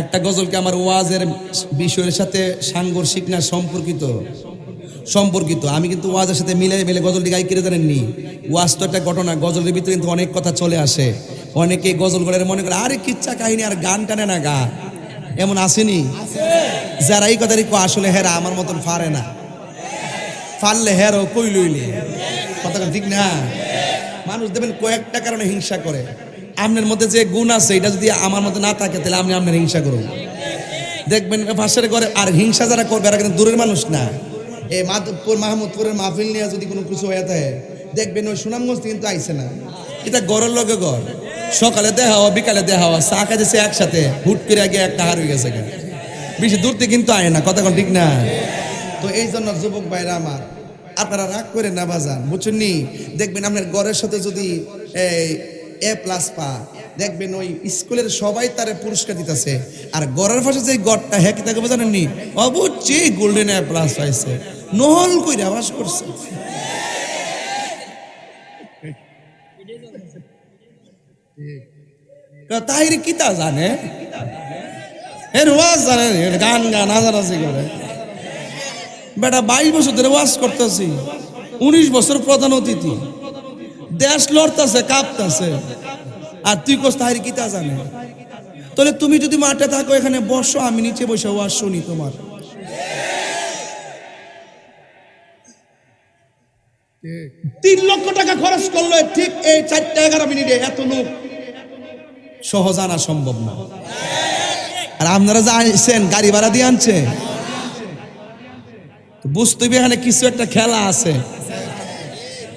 একটা গজলকে আমার ওয়াজের বিষয়ের সাথে সাংঘর্ষিক না সম্পর্কিত? সম্পর্কিত। আমি কিন্তু ওয়াজের সাথে মিলে মিলে গজলটি গাই কেড়ে জানেননি। ওয়াজ তো একটা ঘটনা গজলের ভিতরে কিন্তু অনেক কথা চলে আসে। অনেকে গজল গড়ের মনে করে আরে কিচ্ছা কাহিনী আর গান টানে না গা। এমন আসেনি? যারা এই কথাটি কয়, আসলে হেরা আমার মতন ফারে না। পারলে হেরো কই লইলে কথা ঠিক না? মানুষ দেখবেন কয়েকটা কারণে হিংসা করে। আপনার মধ্যে যে গুণ আছে, এটা যদি আমার মধ্যে না থাকে, তাহলে আপনি আপনার হিংসা করুন দেখবেন ভাষার করে আর হিংসা যারা করবে, এরা কিন্তু দূরের মানুষ না। এই মাধবপুর, মাহমুদপুরের মাহফিল নিয়ে যদি কোনো কিছু হয়ে থাকে, দেখবেন ওই সুনামগঞ্জ কিন্তু আইসে না। এটা গড়ের লগে গড় সকালে দেখা হওয়া, বিকালে দেখা হওয়া, চা খাইতেছে একসাথে, হুট করে আগে একটা হার হয়ে গেছে বেশি দূর থেকে কিন্তু আয় না, কথা ঠিক না। তো এই জন্য যুবক ভাইরা আমার, আপনারা রাগ করে না বাজান, বুঝছেন নি? দেখবেন আপনার গড়ের সাথে যদি, এই এ প্লাস পা। দেখবেন ওই স্কুলের সবাই তারে পুরস্কার দিতেছে। আর গড়ের পাশে যে গড়টা হ্যাঁ তাকে বোঝানেন? অবশ্যই গোল্ডেন এ প্লাস পাইছে নহল কই আবাস করছে। তাহির কিতা জানে? এর ওয়াজ জানে গান গান নাচানাচি করে। বেটা বাইশ বছর ধরে ওয়াজ করতেছি। উনিশ বছর প্রধান অতিথি। দেশ লড়তেছে, কাঁপতেছে। আর তুই কোস তাহির কিতা জানে? তাহলে তুমি যদি মাঠে থাকো, এখানে বসো, আমি নিচে বসে ওয়াজ শুনি তোমার। তিন লক্ষ টাকা খরচ করল ঠিক এই চারটা এগারো মিনিটে এত লোক। সহজ আনা সম্ভব না। আর আপনারা যা আনছেন গাড়ি ভাড়া দিয়ে আনছে? বুঝতে হবে এখানে কিছু একটা খেলা আছে।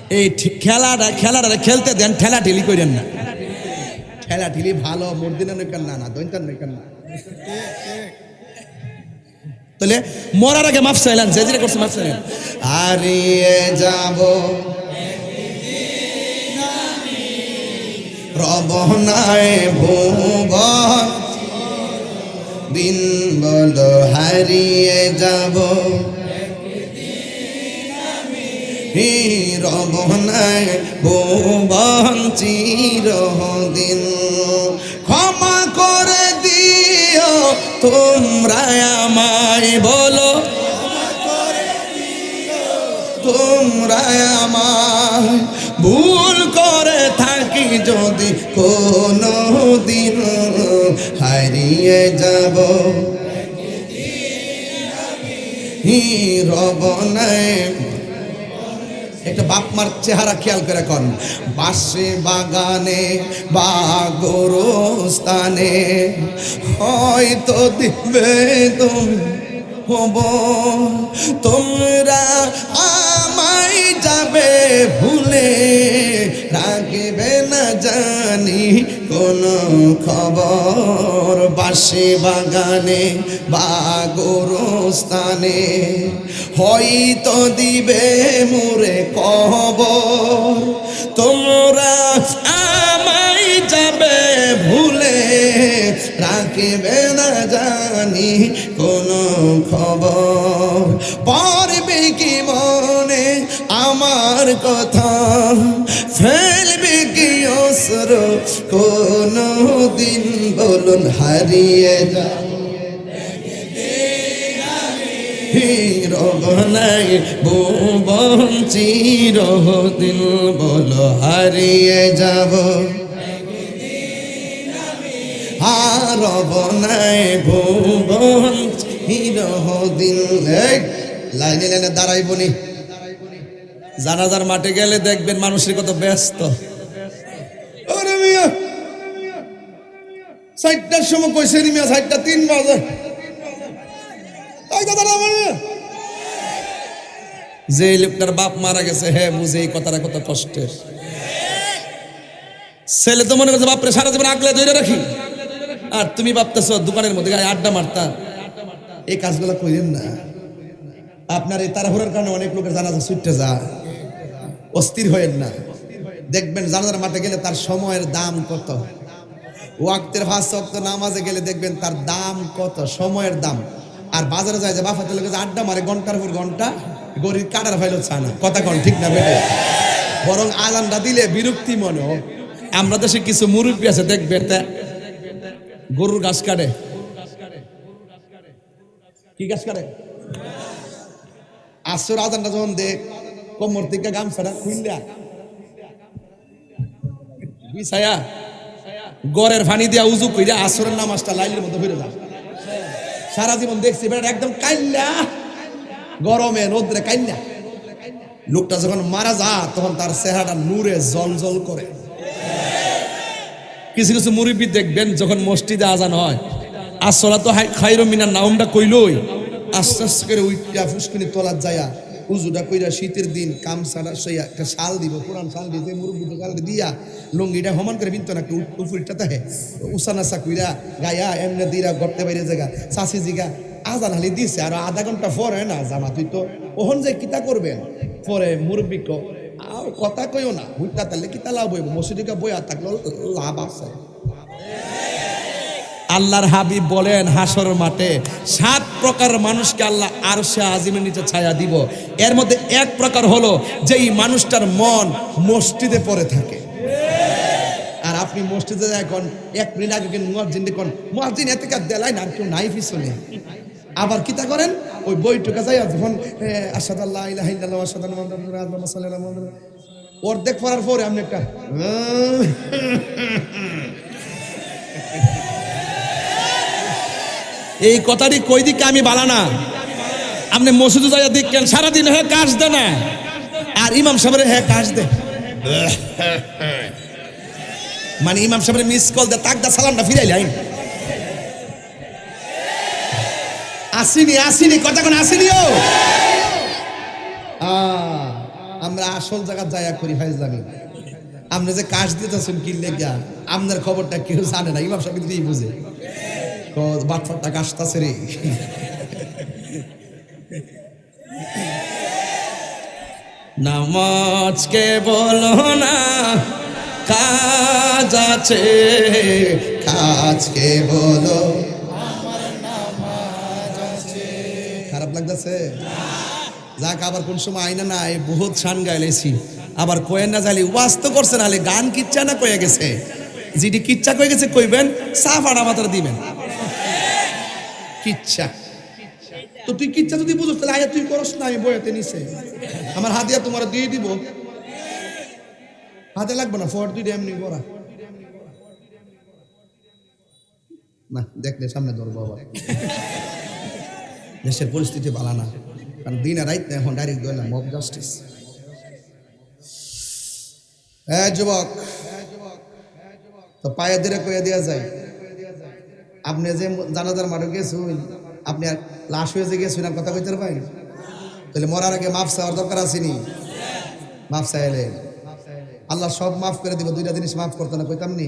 এই খেলাটা খেলাটা খেলতে দেন, ঠেলা ঠেলি করেন না। ঠেলা ঠেলি ভালো মর্দিনা নৈকান না না দৈন্তান নৈকান না তাহলে মরার আগে মাফ চাইলেন যে যেটা করছে মাফ চাইলেন হারিয়ে যাব রবনায় ভুবন দিন হারিয়ে যাব। হে রবনায় ভুবন চিরদিন। ক্ষমা করে দিও তোমরা আমায় বলো। তোমরা আমায় ভুল করে থাকি যদি কোনো দিন হারিয়ে যাব। রবনায় একটা বাপ মার চেহারা খেয়াল করে কন। বাসে বাগানে বা গোরস্থানে হয়তো দিবে তুমি হব। তোমরা আমায় যাবে ভুলে রাখবে কোন খবর? বাসে বাগানে বা গোরস্থানে হয়তো দিবে মোরে কবর তোমরা আমায় যাবে ভুলে রাখবে না জানি কোন খবর। পারবে কি মনে? আমার কথা কোন দিন বলুন হারিয়ে যা রবনাই ভুবন চিরদিন বল হারিয়ে যাব। হারবনাই ভুবন চিরদিন। লাইনে লাইনে দাঁড়াইবনি। জানাজার মাঠে গেলে দেখবেন মানুষের কত ব্যস্ত ওরে মিয়া সাইটটার সময় কইছে নি মিয়া তিন বাজে। এই কথা না। বলে। যে লোকটার বাপ মারা গেছে হ্যাঁ বুঝে এই কথাটা কত কষ্টের। ছেলে তো মনে করছে, বাপরে, সারা জীবন আগলে ধরে রাখি। আর তুমি ভাবতেছো, দোকানের মধ্যে গায়ে আড্ডা মারতা। এই কাজগুলো করেন না। আপনার এই তাড়াহুড়ার কারণে অনেক লোকের জানাজা ছুটতে যায়। অস্থির হয়েন না। দেখবেন জানাজার মাঠে গেলে তার সময়ের দাম কত? ওয়াক্তের ভাস ওয়াক্ত নামাজে গেলে দেখবেন তার দাম কত, সময়ের দাম। আর বাজারে যায় যে বাফাতে লোকে আড্ডা মারে ঘণ্টার পর ঘণ্টা, গরিব কাটার ফাইলো চায় না। কথা কন ঠিক না বেটে? বরং আজানটা দিলে বিরক্তি মনে আমরা দেশে কিছু মুরব্বী আছে, দেখবেন তা গরুর গাছ কাটে। কি কাজ করে আসর আজানটা যখন দে, কোমর থেকে গামছাটা খুললা বিছায়া। গড়ের ফানি দিয়া উজু কইরা আসরের নামাজটা লাইলের মধ্যে ফিরে যা। সারা জীবন দেখছি, বেটা একদম কাইল্লা। গরমে রোদ্রে কাইল্লা। লোকটা যখন মারা যা, তখন তার চেহারাটা নূরে জল জল করে। কিছু কিছু মুরব্বী দেখবেন, যখন মসজিদে আজান হয়, আসলা তো খাইর মিনার নামটা কইলই, আস্তে আস্তে করে উইটা ফুসকুনি তোলার যায়া উজুটা কইরা শীতের দিন কাম সারা সইয়া একটা শাল দিব, পুরান শাল দিতে মুরব্বী কাল দিয়া লুঙ্গিটা সমান করে বিনতো না উফুরিটা তাহে উসানাসা কইরা গায়া এমনি দিরা গড়তে বাইরে জায়গা চাষি জিগা আজান হালি দিছে, আর আধা ঘণ্টা পরে না জামা তুই তো। ওহন যে কিতা করবেন? পরে মুরব্বী কথা কইও না, হুইটা তাহলে কিতা লাভ হইব? মসজিদে বইয়া থাকলে লাভ আছে। আল্লাহর হাবিব বলেন, হাসর মাঠে সাত প্রকার মানুষকে আল্লাহ আর সে আজিমের নিচে ছায়া দিব। এর মধ্যে এক প্রকার হলো যে এই মানুষটার মন মসজিদে পড়ে থাকে। আর আপনি মসজিদে এখন এক মিনিট আগে মুয়াজ্জিন দেখুন। মুয়াজ্জিন এতে কাজ দেলাই না কেউ নাই পিছনে। আবার কিতা করেন? ওই বইটুকা যাই যখন আসাদ আল্লাহ আসাদ আল্লাহ অর্ধেক পড়ার পরে আপনি একটা এই কথাটি কই দিকে আমি বালা না। আপনি মসজিদে যাইয়া দেখেন, সারাদিন হ্যাঁ কাজ দে না। আর ইমাম সাহেবের হ্যাঁ কাজ দে মানে ইমাম সাহেবের মিস কল দে তাক দা সালামটা ফিরাইলে আইন। আসিনি আসিনি কথা কোন আসিনি ও? আমরা আসল জায়গা যায়া করি ফাইজলামি। আপনি যে কাশ দিতেছেন কি লেগা? আপনার খবরটা কেউ জানে না, ইমাম সাহেব কিন্তু বুঝে? বাটফাটটা কাশতাছে রে। নামাজকে বলো না কাজ আছে কাজকে বলো? খারাপ লাগতেছে? যাক, আবার কোন সময় আইনা নাই, বহুত শান গাইলেছি আবার কয়েন না জালি, ওয়াজ তো করছে না হলে গান কিচ্ছা না কয়ে গেছে। যেটি কিচ্ছা কয়ে গেছে, কইবেন, সাফ আড়া মাথার দিবেন। কিচ্ছা। তো তুই কিচ্ছা যদি বুঝোস, তাহলে আয়া তুই করস না, আমি বইতে নিছে। আমার হাতিয়া তোমার দিয়ে দিব। হাতে লাগবে না ফোয়ার দুইটা এমনি করা। না দেখলে সামনে ধরবো আবার দেশের পরিস্থিতি ভালো না, কারণ দিন আর রাইত এখন ডাইরেক্ট ধরলাম মব জাস্টিস হ্যাঁ যুবক, তো পায়ে ধরে কয়ে দেওয়া যায়, আপনি যে জানাজার মাঠে গেছুন, আপনি আর লাশ হয়ে যে গেছুন, আর কথা কইতে পারেন তাহলে মরার আগে মাফ চাওয়ার দরকার আসেনি মাফ চাইলে আল্লাহ সব মাফ করে দিব দুইটা জিনিস মাফ করতো না কইতাম নি?